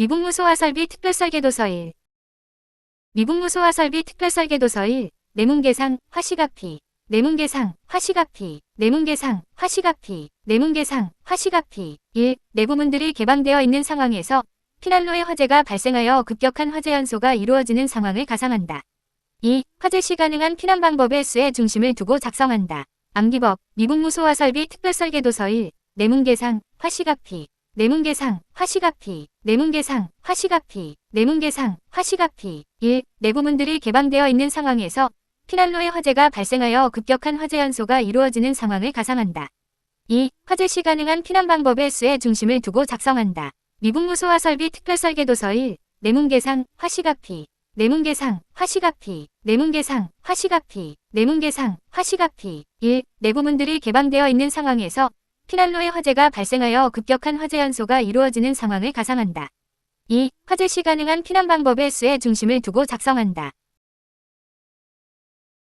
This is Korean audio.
미북무소화 설비 특별설계도서 1 미북무소화 설비 특별설계도서 1 내문계상 화시가피. 내문계상 화시가피. 내문계상 화시가피. 내문계상 화시가피. 1. 내부문들이 개방되어 있는 상황에서 피난로의 화재가 발생하여 급격한 화재 연소가 이루어지는 상황을 가상한다. 2. 화재 시 가능한 피난 방법의 수에 중심을 두고 작성한다. 암기법. 미북무소화 설비 특별설계도서 1 내문계상 화시가피 내문계상 화시가피 내문계상 화시가피 내문계상 화시가피 1. 내부문들이 개방되어 있는 상황에서 피난로의 화재가 발생하여 급격한 화재 연소가 이루어지는 상황을 가상한다. 2. 화재 시 가능한 피난 방법의 수에 중심을 두고 작성한다. 미북무소화 설비 특별설계도서 1 내문계상 화시가피 내문계상 화시가피 내문계상 화시가피 내문계상 화시가피 1. 내부문들이 개방되어 있는 상황에서 피난로의 화재가 발생하여 급격한 화재 연소가 이루어지는 상황을 가상한다. 2. 화재 시 가능한 피난 방법의 수에 중심을 두고 작성한다.